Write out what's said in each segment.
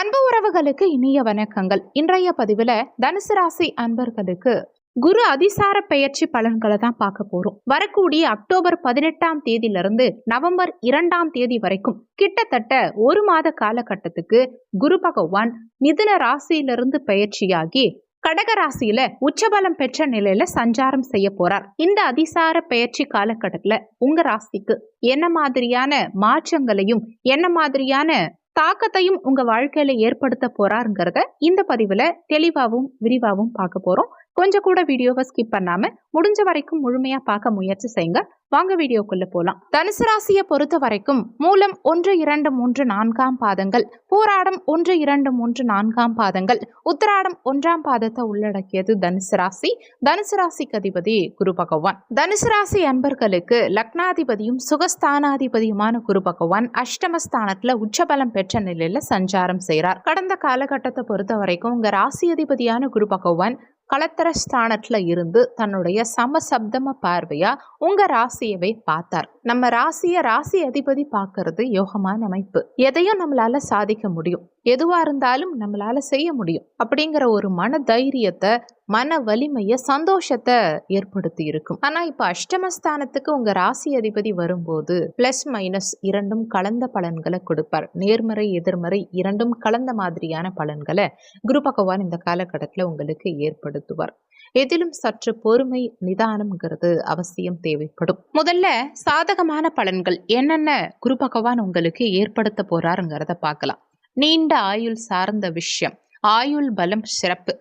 அன்பு உறவுகளுக்கு இனிய வணக்கங்கள். இன்றைய பதிவுல தனுசு ராசி அன்பர்களுக்கு குரு அதிசார பெயர்ச்சி பலன்களை தான் பார்க்க போறோம். வரக்கூடிய அக்டோபர் பதினெட்டாம் தேதியிலிருந்து நவம்பர் இரண்டாம் தேதி வரைக்கும் கிட்டத்தட்ட ஒரு மாத காலகட்டத்துக்கு குரு பகவான் மிதுன ராசியிலிருந்து பெயர்ச்சியாகி கடக ராசியில உச்சபலம் பெற்ற நிலையில சஞ்சாரம் செய்ய போறார். இந்த அதிசார பெயர்ச்சி காலகட்டத்துல உங்க ராசிக்கு என்ன மாதிரியான மாற்றங்களையும் என்ன மாதிரியான தாக்கத்தையும் உங்க வாழ்க்கையில ஏற்படுத்த போறாருங்கிறத இந்த பதிவுல தெளிவாகவும் விரிவாகவும் பார்க்க போறோம். கொஞ்சம் கூட வீடியோவை ஸ்கிப் பண்ணாம முடிஞ்ச வரைக்கும் முழுமையா பார்க்க முயற்சி செய்யுங்க. வாங்க வீடியோக்குள்ள போலாம். தனுசு ராசியை பொறுத்த வரைக்கும் மூலம் ஒன்று இரண்டு மூன்று நான்காம் பாதங்கள் போராடம் ஒன்று இரண்டு மூன்று நான்காம் பாதங்கள் உத்தராடம் ஒன்றாம் பாதத்தை உள்ளடக்கியது தனுசு ராசி. தனுசு ராசிக்கு அதிபதி குரு பகவான். தனுசு ராசி அன்பர்களுக்கு லக்னாதிபதியும் சுகஸ்தானாதிபதியுமான குரு பகவான் அஷ்டமஸ்தானத்துல உச்சபலம் பெற்ற நிலையில சஞ்சாரம் செய்கிறார் கடந்த காலகட்டத்தை பொறுத்த வரைக்கும் உங்க ராசி அதிபதியான குரு பகவான் களத்திர ஸ்தானத்தில் இருந்து தன்னுடைய சமசப்தம பார்வையா உங்க ராசியவே பார்த்தார். நம்ம ராசியை ராசி அதிபதி பார்க்கறது யோகமான அமைப்பு. எதையும் நம்மளால சாதிக்க முடியும். எதுவா இருந்தாலும் நம்மளால செய்ய முடியும். அப்படிங்கிற ஒரு மன தைரியத்தை மன வலிமைய சந்தோஷத்தை ஏற்படுத்தி இருக்கும். ஆனா இப்ப அஷ்டமஸ்தானத்துக்கு உங்க ராசி அதிபதி வரும்போது பிளஸ் மைனஸ் இரண்டும் கலந்த பலன்களை கொடுப்பார். நேர்மறை எதிர்மறை இரண்டும் கலந்த மாதிரியான பலன்களை குரு பகவான் இந்த காலகட்டத்தில் உங்களுக்கு ஏற்படுத்துவார். எதிலும் சற்று பொறுமை நிதானம்ங்கிறது அவசியம் தேவைப்படும். முதல்ல சாதகமான பலன்கள் என்னென்ன குரு பகவான் உங்களுக்கு ஏற்படுத்த போறாருங்கிறத பார்க்கலாம். நீண்ட ஆயுள் சார்ந்த விஷயம். ஆயுள் பலம் சிறப்பு.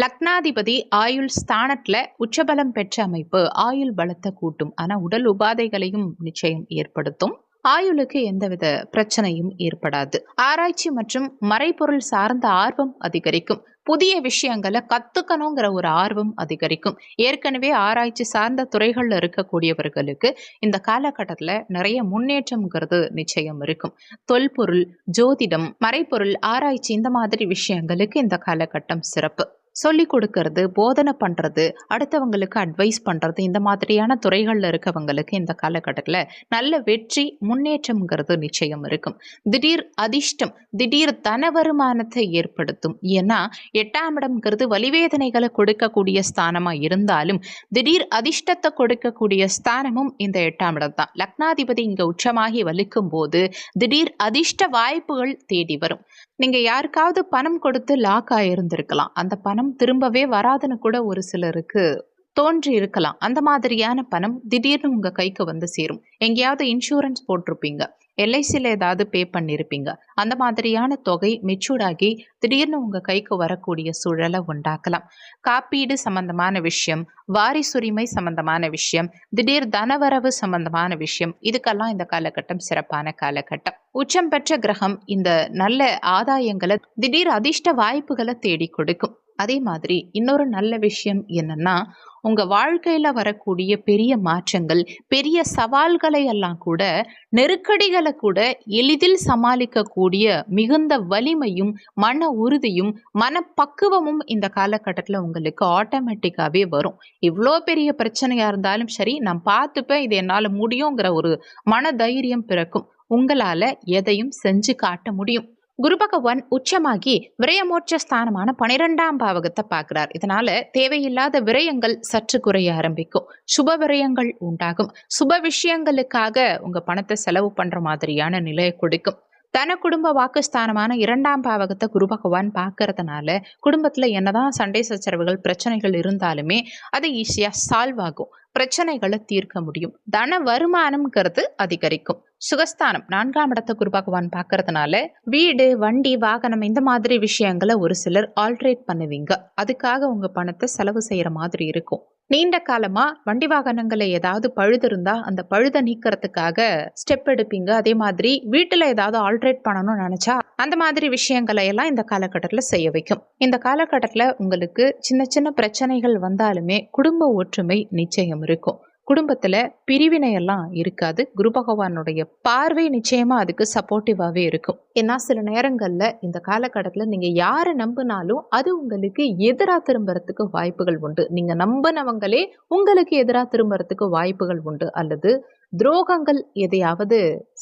லக்னாதிபதி ஆயுள் ஸ்தானத்தில் உச்சபலம் பெற்ற அமைப்பு ஆயுள் பலத்தை கூட்டும். ஆனால் உடல் உபாதைகளையும் நிச்சயம் ஏற்படுத்தும். ஆயுளுக்கு எந்தவித பிரச்சனையும் ஏற்படாது. ஆராய்ச்சி மற்றும் மறைபொருள் சார்ந்த ஆர்வம் அதிகரிக்கும். புதிய விஷயங்களை கத்துக்கணுங்கிற ஒரு ஆர்வம் அதிகரிக்கும். ஏற்கனவே ஆராய்ச்சி சார்ந்த துறைகள்ல இருக்கக்கூடியவர்களுக்கு இந்த காலகட்டத்தில் நிறைய முன்னேற்றம்ங்கிறது நிச்சயம் இருக்கும். தொல்பொருள் ஜோதிடம் மறைபொருள் ஆராய்ச்சி இந்த மாதிரி விஷயங்களுக்கு இந்த காலகட்டம் சிறப்பு. சொல்லி கொடுக்கறது போதனை பண்ணுறது அடுத்தவங்களுக்கு அட்வைஸ் பண்ணுறது இந்த மாதிரியான துறைகளில் இருக்கவங்களுக்கு இந்த காலகட்டத்தில் நல்ல வெற்றி முன்னேற்றம்ங்கிறது நிச்சயம் இருக்கும். திடீர் அதிர்ஷ்டம் திடீர் தன வருமானத்தை ஏற்படுத்தும். ஏன்னா எட்டாம் இடம்ங்கிறது வலிவேதனைகளை கொடுக்கக்கூடிய ஸ்தானமாக இருந்தாலும் திடீர் அதிர்ஷ்டத்தை கொடுக்கக்கூடிய ஸ்தானமும் இந்த எட்டாம் இடம் தான் லக்னாதிபதி இங்கே உச்சமாகி வலிக்கும் போது திடீர் அதிர்ஷ்ட வாய்ப்புகள் தேடி வரும். நீங்கள் யாருக்காவது பணம் கொடுத்து லாக் ஆகியிருந்திருக்கலாம் அந்த பணம் திரும்பவே வராதுன்னு கூட ஒரு சிலருக்கு தோன்றி இருக்கலாம். அந்த மாதிரியான பணம் திடீர்னு உங்கள் கைக்கு வந்து சேரும். எங்கேயாவது இன்சூரன்ஸ் போட்டிருப்பீங்க. எல்ஐசியில் ஏதாவது பே பண்ணியிருப்பீங்க அந்த மாதிரியான தொகை மெச்சூர்டாகி திடீர்னு உங்கள் கைக்கு வரக்கூடிய சூழலை உண்டாக்கலாம். காப்பீடு சம்பந்தமான விஷயம் வாரிசுரிமை சம்பந்தமான விஷயம் திடீர் தனவரவு சம்பந்தமான விஷயம் இதுக்கெல்லாம் இந்த காலகட்டம் சிறப்பான காலகட்டம். உச்சம் பெற்ற கிரகம் இந்த நல்ல ஆதாயங்களை திடீர் அதிர்ஷ்ட வாய்ப்புகளை தேடி கொடுக்கும். அதே மாதிரி இன்னொரு நல்ல விஷயம் என்னன்னா உங்க வாழ்க்கையில வரக்கூடிய பெரிய மாற்றங்கள் பெரிய சவால்களை எல்லாம் கூட நெருக்கடிகளை கூட எளிதில் சமாளிக்கக்கூடிய மிகுந்த வலிமையும் மன உறுதியும் மனப்பக்குவமும் இந்த காலகட்டத்தில் உங்களுக்கு ஆட்டோமேட்டிக்காகவே வரும். இவ்வளோ பெரிய பிரச்சனையாக இருந்தாலும் சரி நான் பார்த்துப்பேன் இது என்னால் முடியுங்கிற ஒரு மன தைரியம் பிறக்கும். உங்களால் எதையும் செஞ்சு காட்ட முடியும். குரு பகவான் உச்சமாகி விரயமோட்ச ஸ்தானமான பனிரெண்டாம் பாவகத்தை பார்க்கிறார். இதனால தேவையில்லாத விரயங்கள் சற்று குறைய ஆரம்பிக்கும். சுப விரயங்கள் உண்டாகும். சுப விஷயங்களுக்காக உங்க பணத்தை செலவு பண்ற மாதிரியான நிலையை கொடுக்கும். தன குடும்ப வாக்குஸ்தானமான இரண்டாம் பாவகத்தை குரு பகவான் பார்க்கறதுனால குடும்பத்துல என்னதான் சண்டை சச்சரவுகள் பிரச்சனைகள் இருந்தாலுமே அது ஈஸியா சால்வ் ஆகும். பிரச்சனைகளை தீர்க்க முடியும். தன வருமானம்ங்கிறது அதிகரிக்கும். சுகஸ்தானம். நான்காம் இடத்தை குரு பகவான் பார்க்கறதுனால வீடு வண்டி வாகனம் இந்த மாதிரி விஷயங்களை ஒரு சிலர் ஆல்ட்ரேட் பண்ணுவீங்க. அதுக்காக உங்க பணத்தை செலவு செய்யற மாதிரி இருக்கும். நீண்ட காலமா வண்டி வாகனங்களை ஏதாவது பழுது இருந்தா அந்த பழுதை நீக்கிறதுக்காக ஸ்டெப் எடுப்பீங்க. அதே மாதிரி வீட்டுல ஏதாவது ஆல்ட்ரேட் பண்ணணும்னு நினைச்சா அந்த மாதிரி விஷயங்களை எல்லாம் இந்த காலகட்டத்தில் செய்ய வைக்கும். இந்த காலகட்டத்தில் உங்களுக்கு சின்ன சின்ன பிரச்சனைகள் வந்தாலுமே குடும்ப ஒற்றுமை நிச்சயம் இருக்கும். குடும்பத்தில் பிரிவினை எல்லாம் இருக்காது. குரு பகவானுடைய பார்வை நிச்சயமாக அதுக்கு சப்போர்ட்டிவாகவே இருக்கும். ஏன்னா சில நேரங்களில் இந்த காலகட்டத்தில் நீங்கள் யாரை நம்பினாலும் அது உங்களுக்கு எதிராக திரும்புறதுக்கு வாய்ப்புகள் உண்டு. நீங்கள் நம்பினவங்களே உங்களுக்கு எதிராக திரும்புறதுக்கு வாய்ப்புகள் உண்டு. அல்லது துரோகங்கள் எதையாவது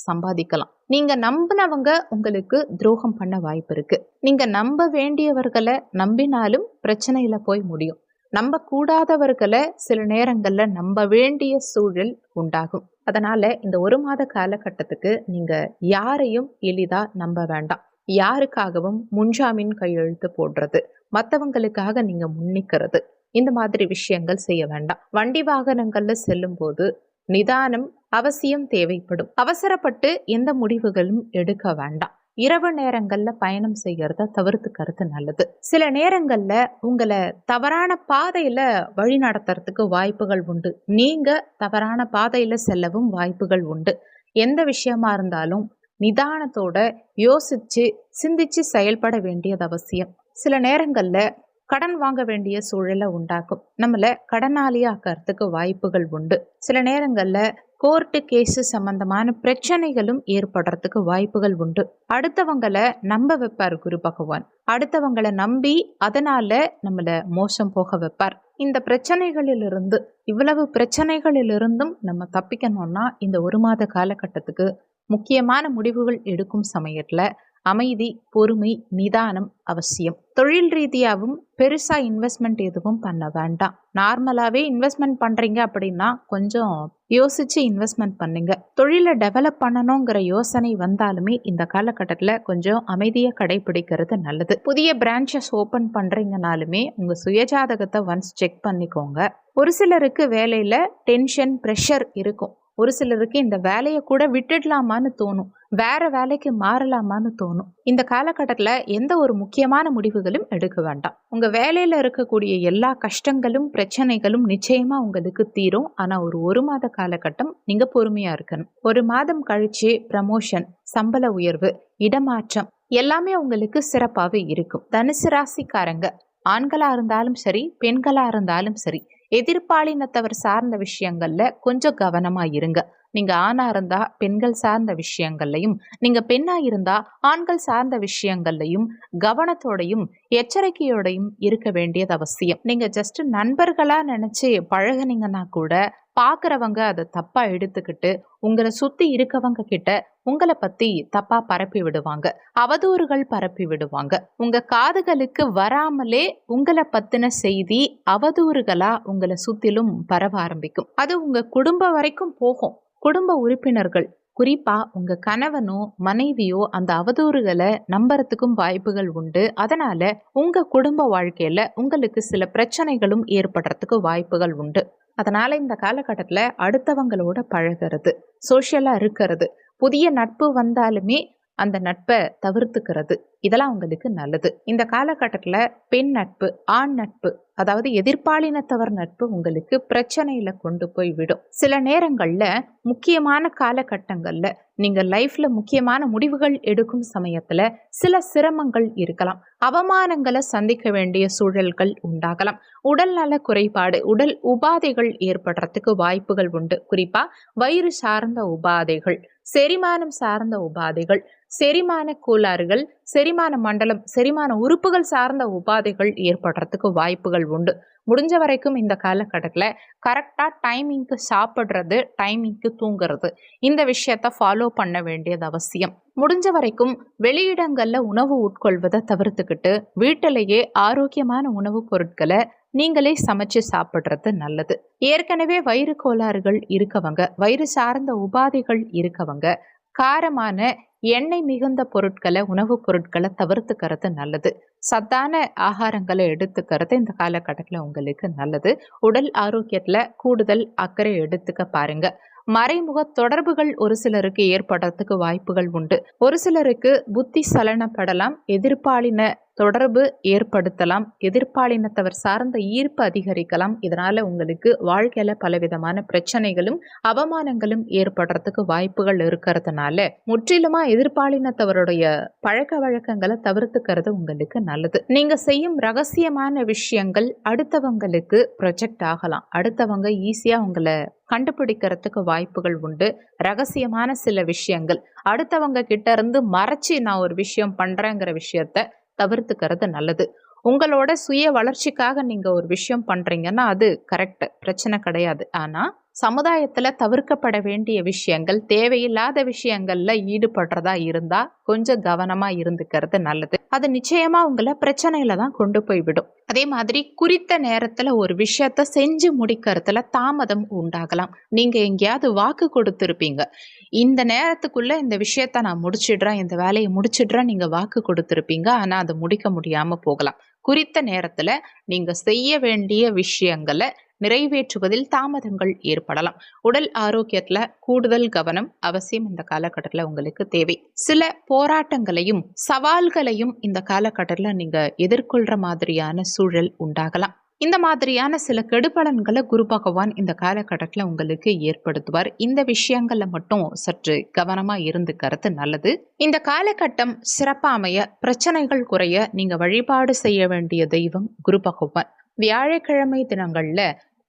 சம்பாதிக்கலாம். நீங்க நம்பினவங்க உங்களுக்கு துரோகம் பண்ண வாய்ப்பு இருக்கு. நீங்க நம்ப வேண்டியவர்களை நம்பினாலும் பிரச்சனையில போய் முடியும். நம்ப கூடாதவர்களை சில நேரங்களில் நம்ப வேண்டிய சூழல் உண்டாகும். அதனால இந்த ஒரு மாத காலகட்டத்துக்கு நீங்க யாரையும் எளிதா நம்ப வேண்டாம். யாருக்காகவும் முன்ஜாமீன் கையெழுத்து போடுறது மற்றவங்களுக்காக நீங்க முன்னிக்கிறது இந்த மாதிரி விஷயங்கள் செய்ய வேண்டாம். வண்டி வாகனங்கள்ல செல்லும் போது நிதானம் அவசியம் தேவைப்படும். அவசரப்பட்டு எந்த முடிவுகளும் எடுக்க வேண்டாம். இரவு நேரங்கள்ல பயணம் செய்யறத தவிர்த்துக்கிறது நல்லது. சில நேரங்கள்ல உங்களை தவறான பாதையில வழி நடத்துறதுக்கு வாய்ப்புகள் உண்டு. நீங்க தவறான பாதையில செல்லவும் வாய்ப்புகள் உண்டு. எந்த விஷயமா இருந்தாலும் நிதானத்தோட யோசிச்சு சிந்திச்சு செயல்பட வேண்டியது அவசியம். சில நேரங்கள்ல கடன் வாங்க வேண்டிய சூழலை உண்டாக்கும். நம்மளை கடனாளியாக்கிறதுக்கு வாய்ப்புகள் உண்டு. சில நேரங்களில் கோர்ட்டு கேஸு சம்பந்தமான பிரச்சனைகளும் ஏற்படுறதுக்கு வாய்ப்புகள் உண்டு. அடுத்தவங்களை நம்ப வைப்பார் குரு பகவான். அடுத்தவங்களை நம்பி அதனால நம்மளை மோசம் போக வைப்பார். இந்த பிரச்சனைகளிலிருந்து இவ்வளவு பிரச்சனைகளிலிருந்தும் நம்ம தப்பிக்கணும்னா இந்த ஒரு மாத காலகட்டத்துக்கு முக்கியமான முடிவுகள் எடுக்கும் சமயத்தில் அமைதி பொறுமை நிதானம் அவசியம். தொழில் ரீதியாகவும் பெருசாக இன்வெஸ்ட்மெண்ட் எதுவும் பண்ண வேண்டாம். நார்மலாகவே இன்வெஸ்ட்மெண்ட் பண்ணுறீங்க அப்படின்னா கொஞ்சம் யோசித்து இன்வெஸ்ட்மெண்ட் பண்ணுங்க. தொழிலை டெவலப் பண்ணணுங்கிற யோசனை வந்தாலுமே இந்த காலகட்டத்தில் கொஞ்சம் அமைதியை கடைபிடிக்கிறது நல்லது. புதிய பிரான்ச்சஸ் ஓப்பன் பண்ணுறீங்கனாலுமே உங்கள் சுயஜாதகத்தை ஒன்ஸ் செக் பண்ணிக்கோங்க. ஒரு சிலருக்கு வேலையில் டென்ஷன் ப்ரெஷர் இருக்கும். ஒரு சிலருக்கு இந்த வேலையை கூட விட்டுடலாமான்னு தோணும். வேற வேலைக்கு மாறலாமான்னு தோணும். இந்த காலகட்டத்தில் எந்த ஒரு முக்கியமான முடிவுகளும் எடுக்க வேண்டாம். உங்கள் வேலையில் இருக்கக்கூடிய எல்லா கஷ்டங்களும் பிரச்சனைகளும் நிச்சயமாக உங்களுக்கு தீரும். ஆனால் ஒரு ஒரு மாத காலகட்டம் நீங்கள் பொறுமையாக இருக்கணும். ஒரு மாதம் கழிச்சு ப்ரமோஷன் சம்பள உயர்வு இடமாற்றம் எல்லாமே உங்களுக்கு சிறப்பாகவே இருக்கும். தனுசு ராசிக்காரங்க ஆண்களா இருந்தாலும் சரி பெண்களா இருந்தாலும் சரி எதிர்பாலினத்தவர் சார்ந்த விஷயங்கள்ல கொஞ்சம் கவனமா இருங்க. நீங்க ஆணா இருந்தா பெண்கள் சார்ந்த விஷயங்கள்லையும் நீங்க பெண்ணா இருந்தா ஆண்கள் சார்ந்த விஷயங்கள்லையும் கவனத்தோடையும் எச்சரிக்கையோடையும் இருக்க வேண்டியது அவசியம். நீங்க ஜஸ்ட் நண்பர்களா நினைச்சு பழகுனீங்கன்னா கூட பார்க்குறவங்க அதை தப்பாக எடுத்துக்கிட்டு உங்களை சுற்றி இருக்கவங்க கிட்ட உங்களை பற்றி தப்பாக பரப்பி விடுவாங்க. அவதூறுகள் பரப்பி விடுவாங்க. உங்கள் காதுகளுக்கு வராமலே உங்களை பற்றின செய்தி அவதூறுகளாக உங்களை சுத்திலும் பரவ ஆரம்பிக்கும். அது உங்கள் குடும்பம் வரைக்கும் போகும். குடும்ப உறுப்பினர்கள் குறிப்பாக உங்கள் கணவனோ மனைவியோ அந்த அவதூறுகளை நம்புறதுக்கும் வாய்ப்புகள் உண்டு. அதனால் உங்கள் குடும்ப வாழ்க்கையில் உங்களுக்கு சில பிரச்சனைகளும் ஏற்படுறதுக்கு வாய்ப்புகள் உண்டு. அதனால் இந்த காலகட்டத்தில் அடுத்தவங்களோட பழகிறது சோஷியலாக இருக்கிறது புதிய நட்பு வந்தாலுமே அந்த நட்பை தவிர்த்துக்கிறது. இதெல்லாம் உங்களுக்கு நல்லது. இந்த காலகட்டத்தில் பெண் நட்பு ஆண் நட்பு அதாவது எதிர்பாலினத்தவர் நட்பு உங்களுக்கு பிரச்சனையில கொண்டு போய் விடும். சில நேரங்கள்ல முக்கியமான காலகட்டங்கள்ல நீங்க லைஃப்ல முக்கியமான முடிவுகள் எடுக்கும் சமயத்துல சில சிரமங்கள் இருக்கலாம். அவமானங்களை சந்திக்க வேண்டிய சூழல்கள் உண்டாகலாம். உடல் நல குறைபாடு உடல் உபாதைகள் ஏற்படுறதுக்கு வாய்ப்புகள் உண்டு. குறிப்பா வயிறு சார்ந்த உபாதைகள் செரிமானம் சார்ந்த உபாதைகள் செரிமான கோளாறுகள் செரிமான மண்டலம் செரிமான உறுப்புகள் சார்ந்த உபாதைகள் ஏற்படுறதுக்கு வாய்ப்புகள் உண்டு. முடிஞ்ச வரைக்கும் இந்த காலகட்டத்தில் கரெக்டாக டைமிங்க்கு சாப்பிட்றது டைமிங்க்கு தூங்குறது இந்த விஷயத்த ஃபாலோ பண்ண வேண்டியது அவசியம். முடிஞ்ச வரைக்கும் வெளியிடங்களில் உணவு உட்கொள்வதை தவிர்த்துக்கிட்டு வீட்டிலேயே ஆரோக்கியமான உணவுப் பொருட்களை நீங்களே சமைச்சு சாப்பிட்றது நல்லது. ஏற்கனவே வயிறு கோளாறுகள் இருக்கவங்க வயிறு சார்ந்த உபாதைகள் இருக்கவங்க காரமான எண்ணெய் மிகுந்த பொருட்களை உணவுப் பொருட்களை தவிர்த்துக்கிறது நல்லது. சத்தான ஆகாரங்களை எடுத்துக்கிறது இந்த காலகட்டத்தில் உங்களுக்கு நல்லது. உடல் ஆரோக்கியத்தில் கூடுதல் அக்கறை எடுத்துக்க பாருங்க. மறைமுக தொடர்புகள் ஒரு சிலருக்கு ஏற்படுறதுக்கு வாய்ப்புகள் உண்டு. ஒரு சிலருக்கு புத்தி சலனப்படலாம் எதிர்ப்பாளின தொடர்பு ஏற்படுத்தலாம் எதிர்ப்பாளினத்தவர் சார்ந்த ஈர்ப்பு அதிகரிக்கலாம். இதனால் உங்களுக்கு வாழ்க்கையில் பலவிதமான பிரச்சனைகளும் அவமானங்களும் ஏற்படுறதுக்கு வாய்ப்புகள் இருக்கிறதுனால முற்றிலுமாக எதிர்ப்பாளினத்தவருடைய பழக்க வழக்கங்களை தவிர்த்துக்கிறது உங்களுக்கு நல்லது. நீங்கள் செய்யும் ரகசியமான விஷயங்கள் அடுத்தவங்களுக்கு ப்ரொஜெக்ட் ஆகலாம். அடுத்தவங்க ஈஸியாக உங்களை கண்டுபிடிக்கிறதுக்கு வாய்ப்புகள் உண்டு. ரகசியமான சில விஷயங்கள். அடுத்தவங்க கிட்ட இருந்து மறைச்சி நான் ஒரு விஷயம் பண்ணுறேங்கிற விஷயத்த தவிர்த்துக்கிறது நல்லது. உங்களோட சுய வளர்ச்சிக்காக நீங்கள் ஒரு விஷயம் பண்ணுறீங்கன்னா அது கரெக்ட் பிரச்சனை கிடையாது. ஆனால் சமுதாயத்துல தவிர்க்கப்பட வேண்டிய விஷயங்கள் தேவையில்லாத விஷயங்கள்ல ஈடுபடுறதா இருந்தால் கொஞ்சம் கவனமா இருந்துக்கிறது நல்லது. அது நிச்சயமா உங்களை பிரச்சனையில தான் கொண்டு போய் விடும். அதே மாதிரி குறித்த நேரத்துல ஒரு விஷயத்த செஞ்சு முடிக்கிறதுல தாமதம் உண்டாகலாம். நீங்க எங்கேயாவது வாக்கு கொடுத்துருப்பீங்க. இந்த நேரத்துக்குள்ள இந்த விஷயத்த நான் முடிச்சிடுறேன் இந்த வேலையை முடிச்சிடுறேன் நீங்க வாக்கு கொடுத்துருப்பீங்க. ஆனா அதை முடிக்க முடியாமல் போகலாம். குறித்த நேரத்துல நீங்க செய்ய வேண்டிய விஷயங்களை நிறைவேற்றுவதில் தாமதங்கள் ஏற்படலாம். உடல் ஆரோக்கியத்துல கூடுதல் கவனம் அவசியம் இந்த காலகட்டத்தில் உங்களுக்கு தேவை. சில போராட்டங்களையும் சவால்களையும் இந்த காலகட்டத்தில் நீங்க எதிர்கொள்ற மாதிரியான சூழல் உண்டாகலாம். இந்த மாதிரியான சில கெடுபலன்களை குரு பகவான் இந்த காலகட்டத்தில் உங்களுக்கு ஏற்படுத்துவார். இந்த விஷயங்களில் மட்டும் சற்று கவனமா இருந்துக்கிறது நல்லது. இந்த காலகட்டம் சிறப்பாமைய பிரச்சனைகள் குறைய நீங்க வழிபாடு செய்ய வேண்டிய தெய்வம் குரு பகவான். வியாழக்கிழமை தினங்கள்ல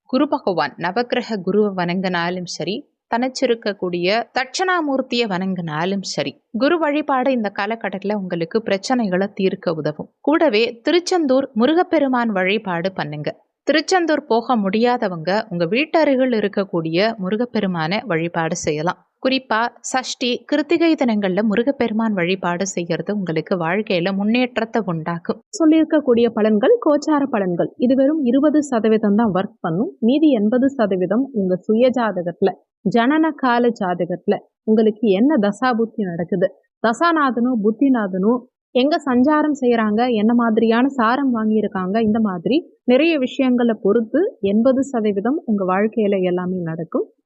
குரு பகவான் நவக்கிரக குருவை வணங்கினாலும் சரி தனிச்சிருக்கக்கூடிய தட்சணாமூர்த்தியை வணங்கினாலும் சரி குரு வழிபாடு இந்த காலகட்டத்தில் உங்களுக்கு பிரச்சனைகளை தீர்க்க உதவும். கூடவே திருச்செந்தூர் முருகப்பெருமான் வழிபாடு பண்ணுங்க. திருச்செந்தூர் போக முடியாதவங்க உங்க வீட்டருகில் இருக்கக்கூடிய முருகப்பெருமானை வழிபாடு செய்யலாம். குறிப்பா சஷ்டி கிருத்திகை தினங்கள்ல முருகப்பெருமான் வழிபாடு செய்யறது உங்களுக்கு வாழ்க்கையில முன்னேற்றத்தை உண்டாக்கும். சொல்லியிருக்கக்கூடிய பலன்கள் கோச்சார பலன்கள். இது வெறும் இருபது சதவீதம் தான் ஒர்க் பண்ணும். மீதி எண்பது சதவீதம் உங்க சுய ஜாதகத்தில் ஜனன கால ஜாதகத்துல உங்களுக்கு என்ன தசாபுத்தி நடக்குது? தசாநாதனும் புத்திநாதனும் எங்க சஞ்சாரம் செய்யறாங்க? என்ன மாதிரியான சாரம் வாங்கியிருக்காங்க? இந்த மாதிரி நிறைய விஷயங்களை பொறுத்து எண்பது சதவீதம் உங்க வாழ்க்கையில எல்லாமே நடக்கும்.